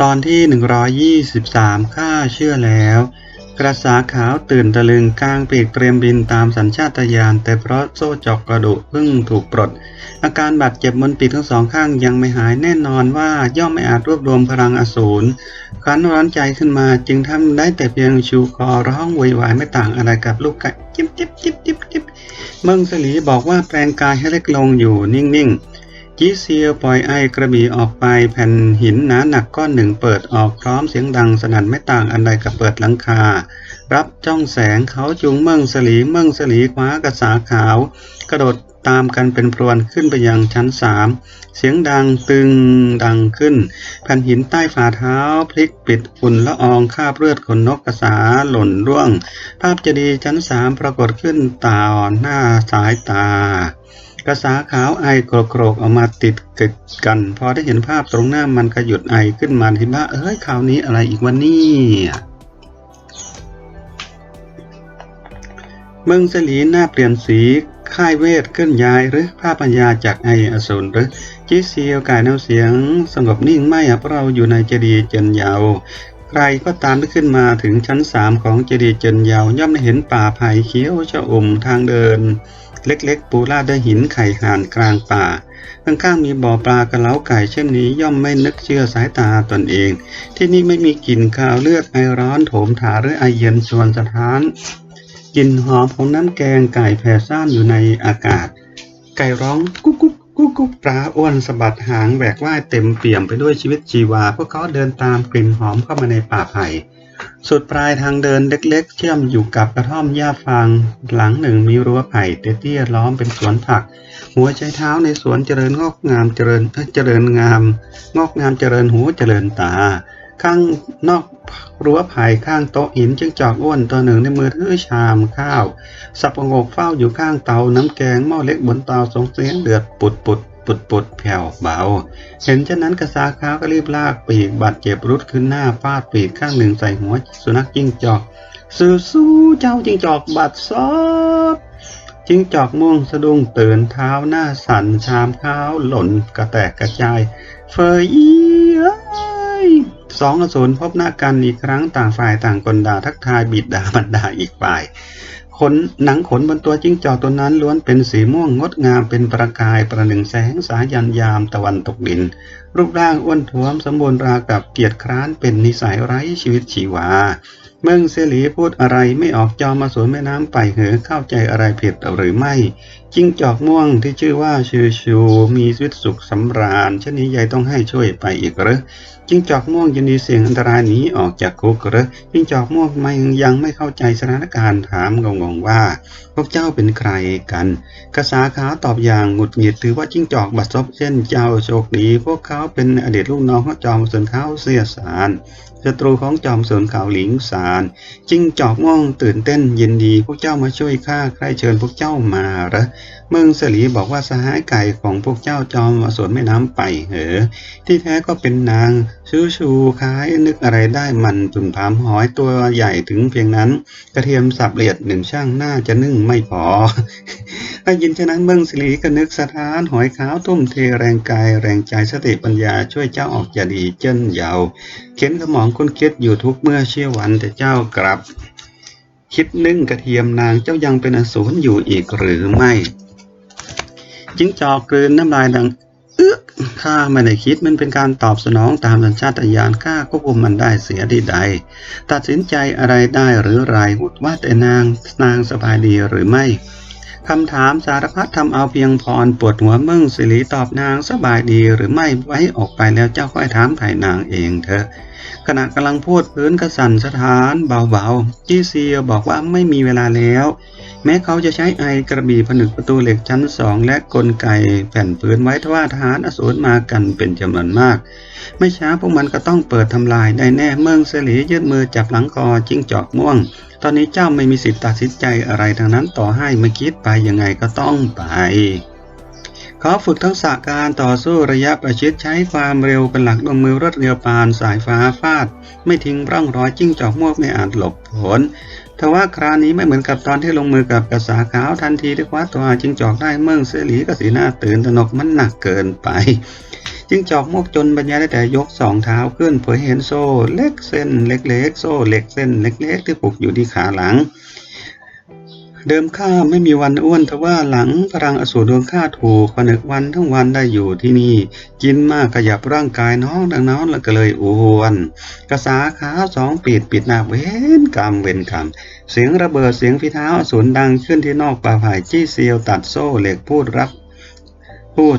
ตอนที่ 123 ข้าเชื่อแล้ว กระสาขาวตื่นตะลึงกลางปีกเตรียมบินตามสัญชาตญาณแต่เพราะโซ่จอกกระดูกเพิ่งถูกปลด อาการบาดเจ็บบนปีกทั้งสองข้างยังไม่หายแน่นอนว่าย่อมไม่อาจรวบรวมพลังอสูรครั้นร้อนใจขึ้นมาจึงทำได้แต่เพียงชูคอร้องวยวายไม่ต่างอะไรกับลูกไก่จิ๊บจิ๊บจิ๊บจิ๊บจิ๊บเมืองสลีบอกว่าแปลงกายให้เล็กลงอยู่นิ่งๆ จีเซียวปล่อยไอกระบี่ออกไปแผ่นหินหนาหนักก้อนหนึ่งเปิดออกพร้อมเสียงดังสนั่นไม่ต่างอันใดกับเปิดหลังคา รับจ้องแสงเขาจูงเมืองสลีเมืองสลีคว้ากระสาขาว กระโดดตามกันเป็นพรวนขึ้นไปยังชั้นสามเสียงดังตึงดังขึ้น แผ่นหินใต้ฝ่าเท้าพลิกปิดฝุ่นละอองคาบเลือดขนนกกระสาหล่นร่วง ภาพเจดีย์ชั้นสามปรากฏขึ้นต่อหน้าสายตา กระสาขาวไอโกรกๆออกมาติดกึกกัน พอได้เห็นภาพตรงหน้ามันก็หยุดไอขึ้นมาทีว่าเอ้ยคราวนี้อะไรอีกวันนี้เมืองสลีหน้าเปลี่ยนสีค่ายเวทขึ้นย้ายหรือภาพปัญญาจากไออสูรหรือจิเซียวกายน้ำเสียง สงบนิ่งไม่อะเพราะเราอยู่ในเจดีย์เจนยาว ใครก็ตามที่ขึ้นมาถึงชั้นสามของเจดีย์เจนยาวย่อมได้เห็นป่าไผ่เขียวชะอมทางเดิน เล็กๆ ปูลาดด้วยหินไข่ห่านกลางป่า ข้างๆมีบ่อปลากระเล้าไก่เช่นนี้ย่อมไม่นึกเชื่อสายตาตนเอง ที่นี่ไม่มีกลิ่นคาวเลือดไอร้อนโถมถาหรือไอเย็นชวนสถานกลิ่นหอมของน้ำแกงไก่แผ่ซ่านอยู่ในอากาศ ไก่ร้องกุ๊กกุ๊ก กุ๊กกุ๊กปลาอ้วนสะบัดหางแหวกว่ายเต็มเปี่ยมไปด้วยชีวิตชีวา พวกเขาเดินตามกลิ่นหอมเข้ามาในป่าไผ่ สุดปลายทางเดินเล็กๆ เชื่อมอยู่กับกระท่อมหญ้าฟาง หลังหนึ่งมีรั้วไผ่เตี้ยๆล้อมเป็นสวนผัก หัวใจเท้าในสวนเจริญงอกงามเจริญเอ้ยเจริญงาม งอกงามเจริญหูเจริญตา ข้างนอกรั้วไผ่ข้างโต๊ะหินจึงจอกอ้วนตัวหนึ่งในมือถือชามข้าว สับประงกเฝ้าอยู่ข้างเตาน้ำแกงหม้อเล็กบนเตาส่งเสียงเดือดปุดปุดปุดปุดแผ่วเบา เห็นเช่นนั้นกระสาขาวก็รีบลากปีกบาดเจ็บรุดขึ้นหน้าฟาดปีกข้างหนึ่งใส่หัวสุนัขจิ้งจอกสู้สู้เจ้าจิ้งจอกบาดซอบจิ้งจอกม่วงสะดุ้งตื่นเท้าหน้าสั่นชามข้าวหล่นกระแตกกระจาย เฟยอีเอ้ย สองอสูรพบหน้ากันอีกครั้งต่างฝ่ายต่างกลด่าทักทายบิดด่าบรรดาอีกฝ่ายขนหนังขนบนตัวจิ้งจอกตัวนั้นล้วนเป็นสีม่วงงดงามเป็นประกายประหนึ่งแสงสายันยามตะวันตกดิน รูปร่างอ้วนท้วมสมบูรณ์รากับเกียรติคร้านเป็นนิสัยไร้ชีวิตชีวา เมืองเสลีพูดอะไรไม่ออกจอมาสวนแม่น้ำไปเหอเข้าใจอะไรผิดหรือไม่จิ้งจอกม่วงที่ชื่อว่าชูชูมีชีวิตสุขสำราญเช่นนี้ยายต้องให้ช่วยไปอีกหรือจิ้งจอกม่วงยินดีเสี่ยงอันตรายหนีออกจากคุกหรือจิ้งจอกม่วงไม่ยังไม่เข้าใจสถานการณ์ถามงงๆว่า พวกเจ้าเป็นใครกัน กษาขาวตอบอย่างหงุดหงิดถือว่าจิ้งจอกบัดซบเช่นเจ้าโชคดี พวกเขาเป็นอดีตลูกน้องของจอมสนเขาเสียสารศัตรูของจอมสนเขาวหลิงสารจิ้งจอกม่วงตื่นเต้นยินดีพวกเจ้ามาช่วยข้าใครเชิญพวกเจ้ามาหรอ เมืองสลีบอกว่าสหายไก่ของพวกเจ้าจอมมาสวนแม่น้ำไปเหอที่แท้ก็เป็นนางชูชูคล้ายนึกอะไรได้มันจุ่มถามหอยตัวใหญ่ถึงเพียงนั้น กระเทียมสับเลียดหนึ่งช่างน่าจะนึ่งไม่พอได้ยินฉะนั้นเมืองสลีก็นึกสถานหอยขาวทุ่มเทแรงกายแรงใจสติปัญญาช่วยเจ้าออกจะดีเจิ้นยาวเข็นขมองคุณคิดอยู่ทุกเมื่อเชี่ยววันแต่เจ้ากลับ คิดนึ่งกระเทียมนางเจ้ายังเป็นอสูรอยู่อีกหรือไม่ จิ้งจอกกลืนน้ำลายดังเอื้อข้าไม่ได้คิดมันเป็นการตอบสนองตามสัญชาตญาณข้าควบคุมมันได้เสียดีใด ตัดสินใจอะไรได้หรือไรว่าแต่นางนางสบายดีหรือไม่ คำถามสารพัดทำเอาเพียงพรปวดหัวมึงสิริตอบนางสบายดีหรือไม่ไว้ออกไปแล้วเจ้าค่อยถามไถ่นางเองเถอะขณะกำลังพูดพื้นกระสันสถานเบาๆจี้เซียบอกว่าไม่มีเวลาแล้ว แม้เขาจะใช้ไอกระบี่ผนึกประตูเหล็กชั้นสองและกลไกแผ่นปืนไว้ทว่าทหารอสูรมากันเป็นจำนวนมาก ไม่ช้าพวกมันก็ต้องเปิดทำลายได้แน่เมืองเสลียืดมือจับหลังคอจิ้งจอกม่วง ตอนนี้เจ้าไม่มีสิทธิ์ตัดสินใจอะไรทางนั้นต่อให้ม่คิดไปยังไงก็ต้องไป เขาฝึกทักษะการต่อสู้ระยะประชิดใช้ความเร็วเป็นหลักลงมือรถเรือปานสายฟ้าฟาด ไม่ทิ้งร่องรอยจิ้งจอกมวงไม่อาจหลบผลทว่าคราวนี้ไม่เหมือนกับตอนที่ลงมือกับกระสาขาวทันทีที่คว้าตัวจิ้งจอกได้เมืองเสรีก็สีหน้าตื่นตระหนกมันหนักเกินไป จิงจอกมวกจนบรรยายได้แต่ยกสองเท้าขึ้นเผยเห็นโซ่เล็กเส้นเล็กๆ โซ่เล็กเส้นเล็ก ๆ ที่ผูกอยู่ที่ขาหลัง เดิมข้าไม่มีวันอ้วนทว่าหลังพลังอสูรดวงข้าถูกผนึกวันทั้งวันได้อยู่ที่นี่ กินมากขยับร่างกายน้องดังนั้นแล้วก็เลยอ้วน กระสาขาสองปีดปิดหน้าเว้นกรรมเว้นกรรมเสียงระเบิดเสียงฝีเท้าอสูรดังขึ้นที่นอกป่าไผ่จี้เซียวตัดโซ่เหล็กพูดรับพูด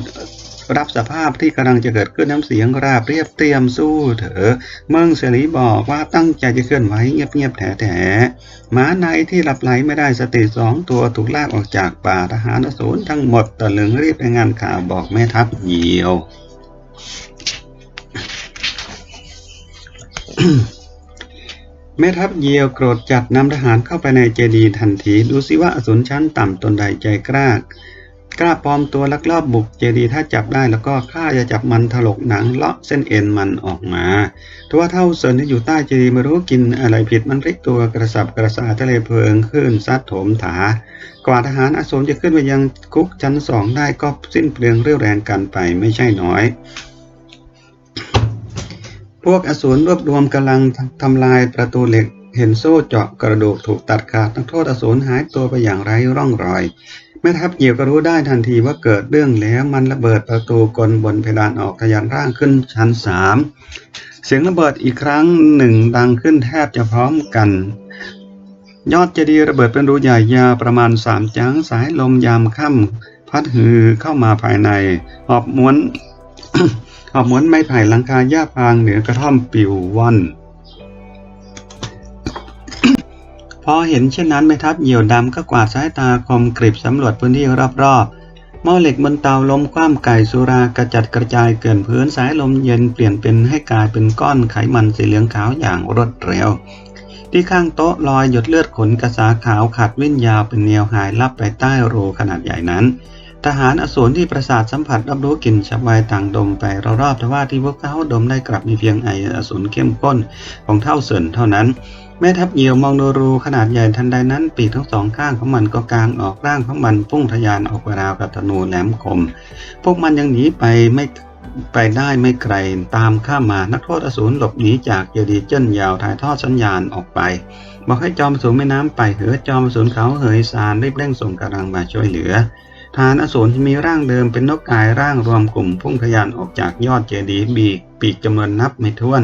รับสภาพที่กำลังจะเกิดขึ้นน้ำเสียงราบเรียบเตรียมสู้เถอะเมืองเสรีบอกว่าตั้งใจจะเคลื่อนไหวเงียบๆแถๆหมาในที่หลับไหลไม่ได้สติสองตัวถูกลากออกจากป่าทหารอสูรทั้งหมดตะลึงรีบรายงานข่าวบอกแม่ทัพเหยี่ยวแม่ทัพเยี่ยวโกรธจัดนำทหารเข้าไปในเจดีย์ทันที ดูสิว่าอสูรชั้นต่ำตนใดใจกล้า กล้าปลอมตัวลักลอบบุกเจดีย์ถ้าจับได้แล้วก็ข้าจะจับมันถลกหนังเลาะเส้นเอ็นมันออกมาทว่าเท่าเซินที่อยู่ใต้เจดีย์ไม่รู้กินอะไรผิดมันพลิกตัวกระสับกระสาทะเลเพลิงขึ้นซัดโถมถากว่าทหารอาสูรจะขึ้นไปยังคุกชั้นสองได้ก็สิ้นเปลืองเรี่ยวแรงกันไปไม่ใช่น้อยพวกอสูรรวบรวมกำลังทำลายประตูเหล็ก เห็นโซ่เจาะกระดูกถูกตัดขาดนักโทษอสูรหายตัวไปอย่างไร้ร่องรอย แม่ทัพเหยี่ยวก็รู้ได้ทันทีว่าเกิดเรื่องแล้วมันระเบิดประตูกลบนเพดานออกทะยานร่างขึ้นชั้นสามเสียงระเบิดอีกครั้งหนึ่งดังขึ้นแทบจะพร้อมกัน ยอดเจดีย์ระเบิดเป็นรูใหญ่ยาวประมาณสามจังสายลมยามค่ำพัดฮือเข้ามาภายในหอบม้วนหอบม้วนไม้ไผ่หลังคาหญ้าพางเหนือกระท่อมปิวว่อน อเห็นเช่นนั้นแม่ทัพเหยี่ยวดำก็กวาดสายตาคมกริบสำรวจพื้นที่รอบๆหม้อเหล็กบนเตาล้มคว่ำไก่สุรากระจัดกระจายเกลื่อนพื้นสายลมเย็นเปลี่ยนเป็นให้กลายเป็นก้อนไขมันสีเหลืองขาวอย่างรวดเร็ว ที่ข้างโต๊ะลอยหยดเลือดขนกระสาขาวขัดวิ่นยาวเป็นแนวหายลับไปใต้รูขนาดใหญ่นั้น ทหารอสูรที่ประสาทสัมผัสรับรู้กลิ่นฉับไวต่างดมไปรอบๆแต่ว่าที่พวกเขาดมได้กลับมีเพียงไออสูรเข้มข้นของเท่าเสินเท่านั้น แม่ทัพเหยี่ยวมองดูรูขนาดใหญ่ทันใดนั้น ปีกทั้งสองข้างของมันก็กางออกร่างของมันพุ่งทะยานออกราวกับธนูแหลมคม พวกมันยังหนีไปไม่ไปได้ไม่ไกลตามข้ามานักโทษอสูรหลบหนีจากเจดีเจิ้นยาวถ่ายทอดสัญญาณออกไป บอกให้จอมสูงแม่น้ำไปเหอจอมสูงเขาเหยซานรีบเร่งส่งกำลังมาช่วยเหลือ ทหารอสูรที่มีร่างเดิมเป็นนกกายร่างรวมกลุ่มพุ่งทะยานออกจากยอดเจดีย์บีปีกจำนวนนับไม่ถ้วน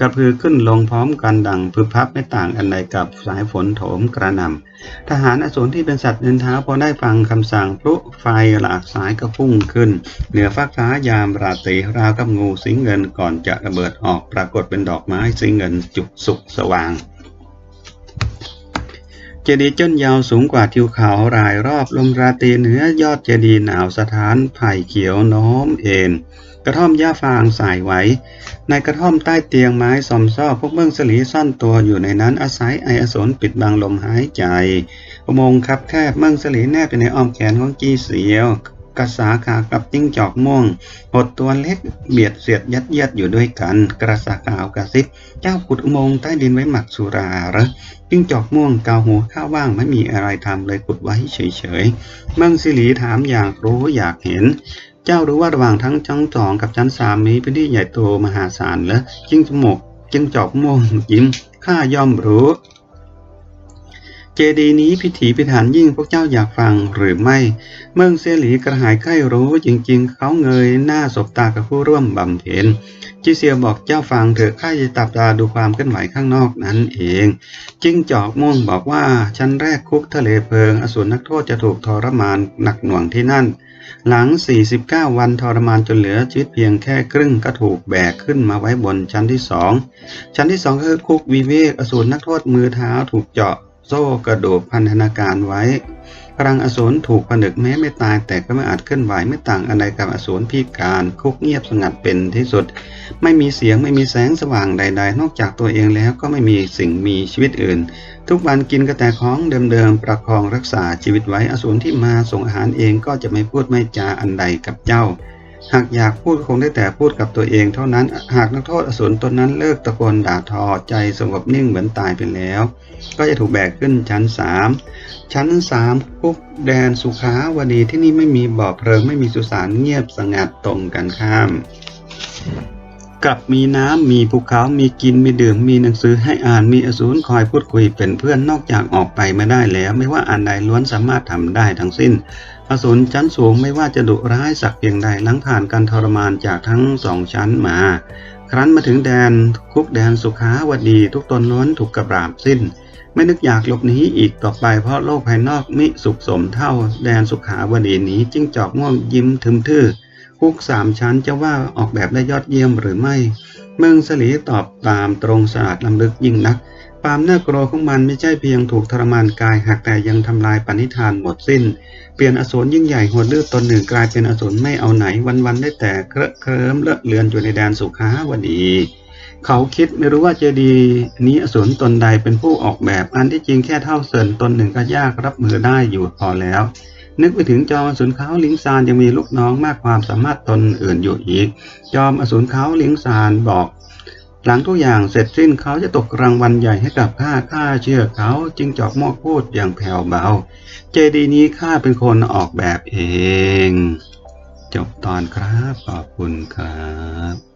กระพือขึ้นลงพร้อมกันดังพึบพับไม่ต่างอันใดกับสายฝนโถมกระหน่ำทหารอสูรที่เป็นสัตว์เดินเท้าพอได้ฟังคำสั่งพลุไฟหลากสายก็พุ่งขึ้น เหนือฟ้ากฟ้ายามราตรีราวกับงูสีเงินก่อนจะระเบิดออกปรากฏเป็นดอกไม้สีเงินจุกสุกสว่าง จดีย์จนยาวสูงกว่าทิวเขารายรอบลมราตรีเหนือยอดเจดีย์หนาวสถานไผ่เขียวน้อมเอ็นกระท่อมหญ้าฟางสายไว้ในกระท่อมใต้เตียงไม้ซอมซ่อพวกเบื้องสลีซ่อนตัวอยู่ในนั้นอาศัยไออสนปิดบังลมหายใจอุโมงค์คับแคบเมืองสลีแนบอยู่ในอ้อมแขนของจีเสียว กระสาขากับจิ้งจอกม่วง หดตัวเล็กเบียดเสียดยัดเยียดอยู่ด้วยกัน กระสาขาวกระซิบ เจ้าขุดอุโมงค์ใต้ดินไว้หมักสุราหรอจิ้งจอกม่วงเกาหัวข้าวว่างไม่มีอะไรทำเลยขุดไว้เฉยๆเมืองสิลีถามอยากรู้อยากเห็นเจ้ารู้ว่าระหว่างทั้งชั้นสองกับชั้นสามมีพื้นที่ใหญ่โตมหาศาลเหรอจิ้งจมกจิ้งจอกม่วงยิ้มข้าย่อมรู้ เจดีย์นี้พิถีพิถันยิ่งพวกเจ้าอยากฟังหรือไม่ เมืองเซหลีกระหายใคร่รู้จริงๆ เขาเงยหน้าสบตากับผู้ร่วมบำเพ็ญจิเซียบอกเจ้าฟังเถอะข้าจะตับตาดูความเคลื่อนไหวข้างนอกนั้นเอง จิ้งจอกม่วงบอกว่าชั้นแรกคุกทะเลเพลิง อสูรนักโทษจะถูกทรมานหนักหน่วงที่นั่น หลัง 49 วันทรมานจนเหลือชีวิตเพียงแค่ครึ่งก็ถูกแบกขึ้นมาไว้บนชั้นที่สองชั้นที่สองก็คือคุกวิเวกอสูรนักโทษมือเท้าถูกเจาะ โซ่กระโดูกพันธนาการไว้ พลังอสูรถูกผนึกแม้ไม่ตายแต่ก็ไม่อาจเคลื่อนไหวไม่ต่างอะไรกับอสูรพิการคุกเงียบสงัดเป็นที่สุด ไม่มีเสียงไม่มีแสงสว่างใด ๆ นอกจากตัวเองแล้วก็ไม่มีสิ่งมีชีวิตอื่น ทุกวันกินกระแต่ของเดิมๆประคองรักษาชีวิตไว้อสูรที่มาส่งอาหารเองก็จะไม่พูดไม่จาอันใดกับเจ้า หากอยากพูดคงได้แต่พูดกับตัวเองเท่านั้น หากนักโทษอสูรตนนั้นเลิกตะโกนด่าทอใจสงบนิ่งเหมือนตายไปแล้ว ก็จะถูกแบกขึ้นชั้นสามชั้นสามคุกแดนสุขาวดีที่นี่ไม่มีบ่อเพลิงไม่มีสุสานเงียบสงัดตรงกันข้ามกลับมีน้ำ มีภูเขา มีกิน มีดื่ม มีหนังสือให้อ่าน มีอสูรคอยพูดคุยเป็นเพื่อนนอกจากออกไปไม่ได้แล้ว ไม่ว่าอันใดล้วนสามารถทำได้ทั้งสิ้น อสูรชั้นสูงไม่ว่าจะดุร้ายสักเพียงใดหลังผ่านการทรมานจากทั้งสองชั้นมา ครั้นมาถึงแดนคุกแดนสุขาวดีทุกตนล้วนถูกกระบราบสิ้น ไม่นึกอยากหลบหนีอีกต่อไปเพราะโลกภายนอกมิสุขสมเท่าแดนสุขาวดีนี้จิ้งจอกง่วงยิ้มทึมทื่อคุกสามชั้นจะว่าออกแบบได้ยอดเยี่ยมหรือไม่ เมืองสลีตอบตามตรงสะอาดลำลึกยิ่งนัก ความน่ากลัวของมันไม่ใช่เพียงถูกทรมานกาย หากแต่ยังทำลายปณิธานหมดสิ้น เปลี่ยนอสูรยิ่งใหญ่หัวลือดตนหนึ่งกลายเป็นอสูรไม่เอาไหนวันๆได้แต่เคอะเคลิ้มเลอะเลือนอยู่ในแดนสุขาวดีเขาคิดไม่รู้ว่าเจดีย์นี้อสูรตนใดเป็นผู้ออกแบบ อันที่จริงแค่เท่าเสินตนหนึ่งก็ยากรับมือได้อยู่พอแล้ว นึกไปถึงจอมอสูรเขาลิงซานยังมีลูกน้องมากความสามารถตนอื่นอยู่อีก จอมอสูรเขาลิงซานบอก หลังทุกอย่างเสร็จสิ้นเขาจะตกรางวัลใหญ่ให้กับข้าข้าเชื่อเขาจึงจอกมอกพูดอย่างแผ่วเบา เจดีนี้ข้าเป็นคนออกแบบเอง จบตอนครับขอบคุณครับ